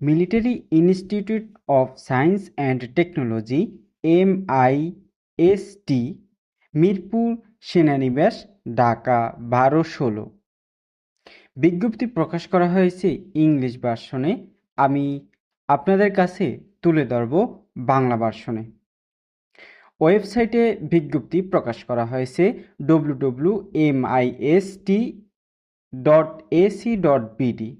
Military institute of science and technology M I S T Mirpur সেনানিবাস Dhaka বারো ষোলো। বিজ্ঞপ্তি প্রকাশ করা হয়েছে ইংলিশ ভার্সনে। আমি আপনাদের কাছে তুলে ধরব বাংলা ভার্সনে। ওয়েবসাইটে বিজ্ঞপ্তি প্রকাশ করা হয়েছে W W M I S T dot AC dot BD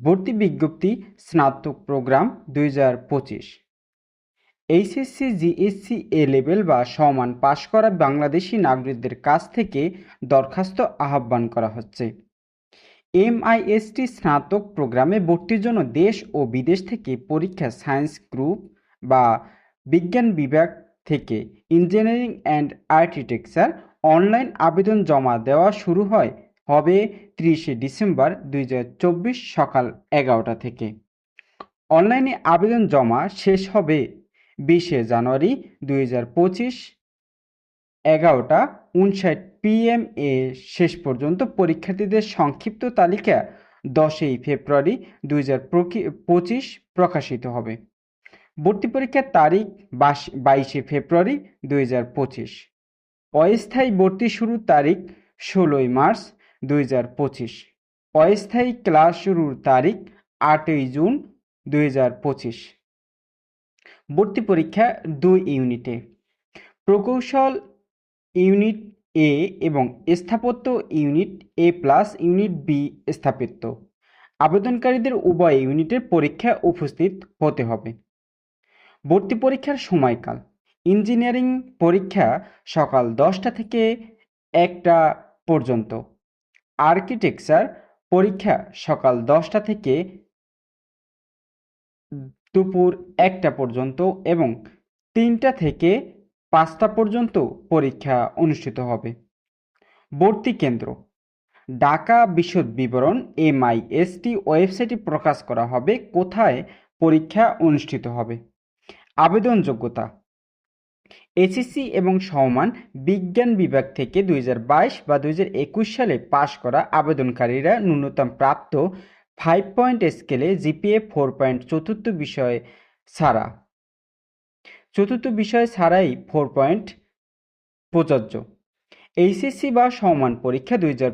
ভর্তি বিজ্ঞপ্তি স্নাতক প্রোগ্রাম দুই হাজার পঁচিশ। এইচএসসি, জিএসসি এ লেভেল বা সমান পাশ করা বাংলাদেশি নাগরিকদের কাছ থেকে দরখাস্ত আহ্বান করা হচ্ছে। এমআইএসটি স্নাতক প্রোগ্রামে ভর্তির জন্য দেশ ও বিদেশ থেকে পরীক্ষা সায়েন্স গ্রুপ বা বিজ্ঞান বিভাগ থেকে ইঞ্জিনিয়ারিং অ্যান্ড আর্কিটেকচার অনলাইন আবেদন জমা দেওয়া শুরু হয় হবে তিরিশে ডিসেম্বর দুই হাজার চব্বিশ সকাল এগারোটা থেকে। অনলাইনে আবেদন জমা শেষ হবে বিশে জানুয়ারি দুই হাজার পঁচিশ এগারোটা উনষাট পিএম এ। শেষ পর্যন্ত পরীক্ষার্থীদের সংক্ষিপ্ত তালিকা দশই ফেব্রুয়ারি দুই হাজার পঁচিশ প্রকাশিত হবে। ভর্তি পরীক্ষার তারিখ বাইশে ফেব্রুয়ারি দুই হাজার পঁচিশ। অস্থায়ী ভর্তি শুরুর তারিখ ষোলোই মার্চ দুই হাজার পঁচিশ। অস্থায়ী ক্লাস শুরুর তারিখ আটই জুন দুই হাজার পঁচিশ। ভর্তি পরীক্ষা দুই ইউনিটে। প্রকৌশল ইউনিট এ এবং স্থাপত্য unit A plus unit B স্থাপত্য আবেদনকারীদের উভয় ইউনিটের পরীক্ষা উপস্থিত হতে হবে। ভর্তি পরীক্ষার সময়কাল। ইঞ্জিনিয়ারিং পরীক্ষা সকাল দশটা থেকে একটা পর্যন্ত। আর্কিটেকচার পরীক্ষা সকাল দশটা থেকে দুপুর একটা পর্যন্ত এবং তিনটা থেকে পাঁচটা পর্যন্ত পরীক্ষা অনুষ্ঠিত হবে। ভর্তি কেন্দ্র। ঢাকা বিশদ বিবরণ এমআইএসটি ওয়েবসাইটে প্রকাশ করা হবে কোথায় পরীক্ষা অনুষ্ঠিত হবে। আবেদন যোগ্যতা এসএসসি এবং সমান বিজ্ঞান বিভাগ থেকে দুই হাজার বাইশ বা দুই হাজার একুশ সালে পাশ করা আবেদনকারীরা ন্যূনতম প্রাপ্ত ফাইভ পয়েন্ট স্কেলে জিপিএ ফোর পয়েন্ট চতুর্থ বিষয়ে ছাড়া। চতুর্থ বিষয় ছাড়াই ফোর পয়েন্ট প্রযোজ্য। এইচএসসি বা সমান পরীক্ষা দুই হাজার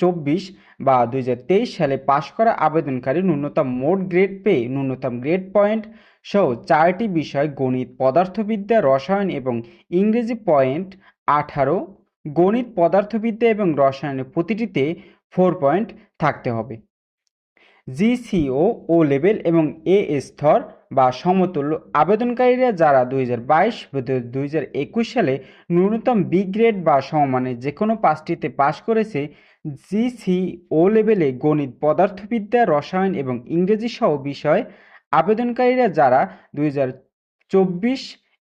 চব্বিশ বা দুই হাজার তেইশ সালে পাশ করা আবেদনকারী ন্যূনতম মোট গ্রেড পেয়ে ন্যূনতম গ্রেড পয়েন্ট সহ চারটি বিষয় গণিত পদার্থবিদ্যা, রসায়ন এবং ইংরেজি পয়েন্ট আঠারো, গণিত পদার্থবিদ্যা এবং রসায়নের প্রতিটিতে ফোর পয়েন্ট থাকতে হবে। জিসিও ও লেভেল এবং এ স্তর বা সমতুল্য আবেদনকারীরা যারা দুই হাজার বাইশ দুই হাজার একুশ সালে ন্যূনতম বি গ্রেড বা সমমানের যে কোনো পাঁচটিতে পাশ করেছে জিসি ও লেভেলে গণিত, পদার্থবিদ্যা, রসায়ন এবং ইংরেজি সহ বিষয় আবেদনকারীরা যারা দুই চব্বিশ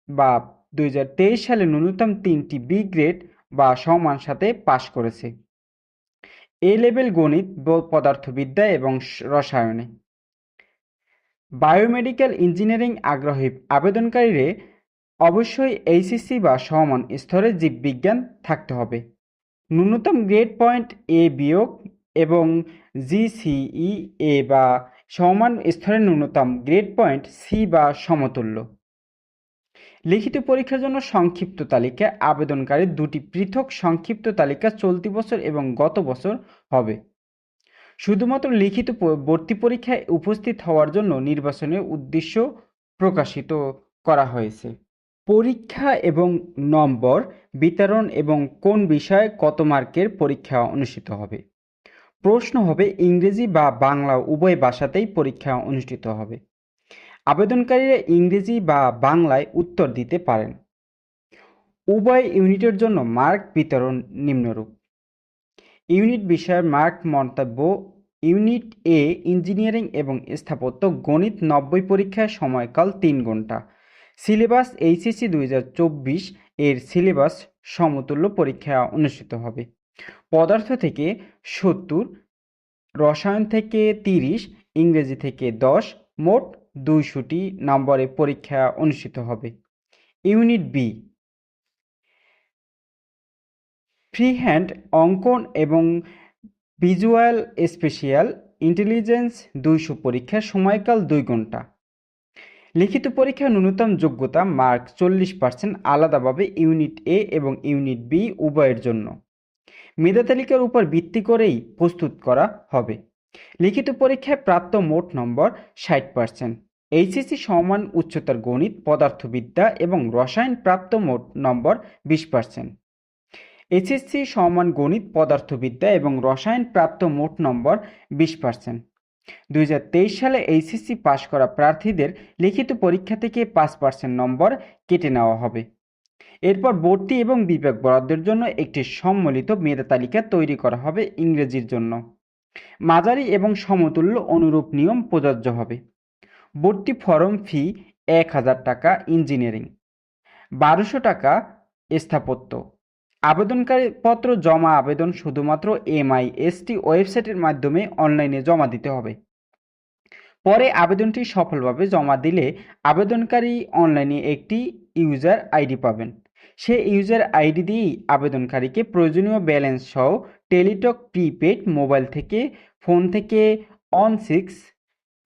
বা দুই হাজার তেইশ সালে ন্যূনতম তিনটি বি গ্রেড বা সমান সাথে পাশ করেছে। এ লেভেল গণিত পদার্থবিদ্যা এবং রসায়নে। বায়োমেডিক্যাল ইঞ্জিনিয়ারিং আগ্রহী আবেদনকারীরে অবশ্যই এইচএসসি বা সমান স্তরের জীববিজ্ঞান থাকতে হবে। ন্যূনতম গ্রেড পয়েন্ট এ বিয়োগ এবং জিসিই এ বা সমান স্তরের ন্যূনতম গ্রেড পয়েন্ট সি বা সমতুল্য। লিখিত পরীক্ষার জন্য সংক্ষিপ্ত তালিকা, আবেদনকারী দুটি পৃথক সংক্ষিপ্ত তালিকা চলতি বছর এবং গত বছর হবে। শুধুমাত্র লিখিত ভর্তি পরীক্ষায় উপস্থিত হওয়ার জন্য নির্বাচনের উদ্দেশ্য প্রকাশিত করা হয়েছে। পরীক্ষা এবং নম্বর, বিতরণ এবং কোন বিষয়ে কত মার্কের পরীক্ষা অনুষ্ঠিত হবে। প্রশ্ন হবে ইংরেজি বা বাংলা উভয় ভাষাতেই পরীক্ষা অনুষ্ঠিত হবে। আবেদনকারীরা ইংরেজি বা বাংলায় উত্তর দিতে পারেন। উভয় ইউনিটের জন্য মার্ক বিতরণ নিম্নরূপ। ইউনিট বিষয়ের মার্ক মন্তব্য, ইউনিট এ ইঞ্জিনিয়ারিং এবং স্থাপত্য গণিত নব্বই পরীক্ষার সময়কাল তিন ঘণ্টা সিলেবাস এইচএসসি দুই এর সিলেবাস সমতুল্য পরীক্ষা অনুষ্ঠিত হবে। পদার্থ থেকে সত্তর, রসায়ন থেকে তিরিশ, ইংরেজি থেকে দশ, মোট দুইশোটি নম্বরে পরীক্ষা অনুষ্ঠিত হবে। Unit B. ফ্রি হ্যান্ড অঙ্কন এবং ভিজুয়াল স্পেশিয়াল ইন্টেলিজেন্স দুইশো পরীক্ষার সময়কাল দুই ঘণ্টা। লিখিত পরীক্ষা ন্যূনতম যোগ্যতা মার্ক চল্লিশ পার্সেন্ট আলাদাভাবে ইউনিট এ এবং ইউনিট বি উভয়ের জন্য। মেধা তালিকার উপর ভিত্তি করেই প্রস্তুত করা হবে। লিখিত পরীক্ষায় প্রাপ্ত মোট নম্বর ষাট পার্সেন্ট। এইচএসসি সমান উচ্চতর গণিত, পদার্থবিদ্যা এবং রসায়ন প্রাপ্ত মোট নম্বর বিশ পার্সেন্ট এইচএসসি সমান গণিত, পদার্থবিদ্যা এবং রসায়ন প্রাপ্ত মোট নম্বর বিশ পার্সেন্ট দুই হাজার তেইশ সালে এইচএসসি পাশ করা প্রার্থীদের লিখিত পরীক্ষা থেকে পাঁচ পার্সেন্ট নম্বর কেটে নেওয়া হবে। এরপর ভর্তি এবং বিভাগ বরাদ্দের জন্য একটি সম্মিলিত মেধা তালিকা তৈরি করা হবে ইংরেজির জন্য। মাঝারি এবং সমতুল্য অনুরূপ নিয়ম প্রযোজ্য হবে। ভর্তি ফর্ম ফি এক হাজার টাকা ইঞ্জিনিয়ারিং, বারোশো টাকা স্থাপত্য। আবেদনকারী পত্র জমা আবেদন শুধুমাত্র এমআই এমআইএসটি ওয়েবসাইটের মাধ্যমে অনলাইনে জমা দিতে হবে। পরে আবেদনটি সফলভাবে জমা দিলে আবেদনকারী অনলাইনে একটি ইউজার আইডি পাবেন। সে ইউজার আইডি দিয়েই আবেদনকারীকে প্রয়োজনীয় ব্যালেন্স সহ টেলিটক প্রিপেড মোবাইল থেকে, ফোন থেকে, on six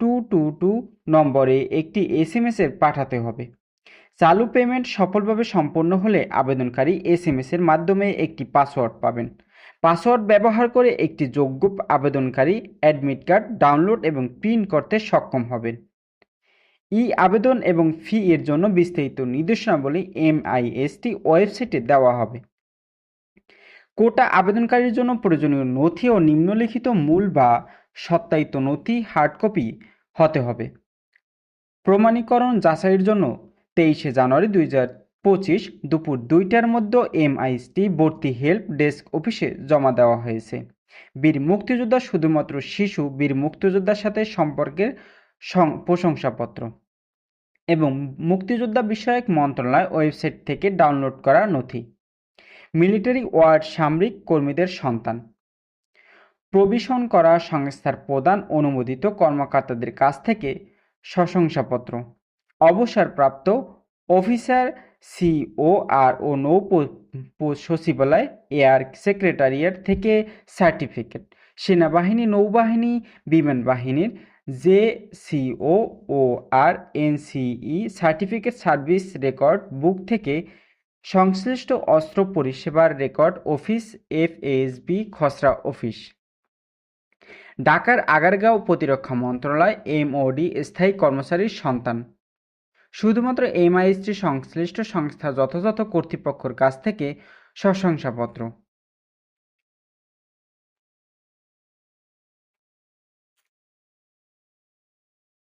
two two two নম্বরে একটি এস এম এর পাঠাতে হবে। চালু পেমেন্ট সফলভাবে সম্পন্ন হলে আবেদনকারী এস এম এর মাধ্যমে একটি পাসওয়ার্ড পাবেন। পাসওয়ার্ড ব্যবহার করে একটি যোগ্য আবেদনকারী অ্যাডমিট কার্ড ডাউনলোড এবং প্রিন্ট করতে সক্ষম হবেন। ই আবেদন এবং ফি এর জন্য বিস্তারিত নির্দেশনাবলী এমআইএসটি ওয়েবসাইটে দেওয়া হবে। কোটা আবেদনকারীর জন্য প্রয়োজনীয় নথি ও নিম্নলিখিত মূল বা সত্যায়িত নথি, হার্ড কপি হতে হবে। প্রমাণীকরণ যাচাইয়ের জন্য তেইশে জানুয়ারি দুই পঁচিশ দুপুর দুইটার মধ্যে এমআইএসটি ভর্তি হেল্প ডেস্ক অফিসে জমা দেওয়া হয়েছে। বীর মুক্তিযোদ্ধা শুধুমাত্র শিশু, বীর মুক্তিযোদ্ধার সাথে সম্পর্কের প্রশংসাপত্র এবং মুক্তিযোদ্ধা বিষয়ক মন্ত্রণালয় ওয়েবসাইট থেকে ডাউনলোড করা নথি। মিলিটারি ওয়ার্ড সামরিক কর্মীদের সন্তান প্রবিশন করা সংস্থার প্রদান অনুমোদিত কর্মকর্তাদের কাছ থেকে প্রশংসাপত্র। অবসরপ্রাপ্ত অফিসার সিও আর ও নৌ সচিবালয় এয়ার সেক্রেটারিয়েট থেকে সার্টিফিকেট। সেনাবাহিনী, নৌবাহিনী, বিমান বাহিনীর জে সিও ও আর NCE certificate service record book থেকে সংশ্লিষ্ট অস্ত্র পরিষেবার রেকর্ড অফিস, এফএসবি খসড়া অফিস। ঢাকার আগারগাঁও প্রতিরক্ষা মন্ত্রণালয়, এমওডি, স্থায়ী কর্মচারীর সন্তান। শুধুমাত্র এমআইএসটি সংশ্লিষ্ট সংস্থা যথাযথ কর্তৃপক্ষর কাছ থেকে প্রশংসাপত্র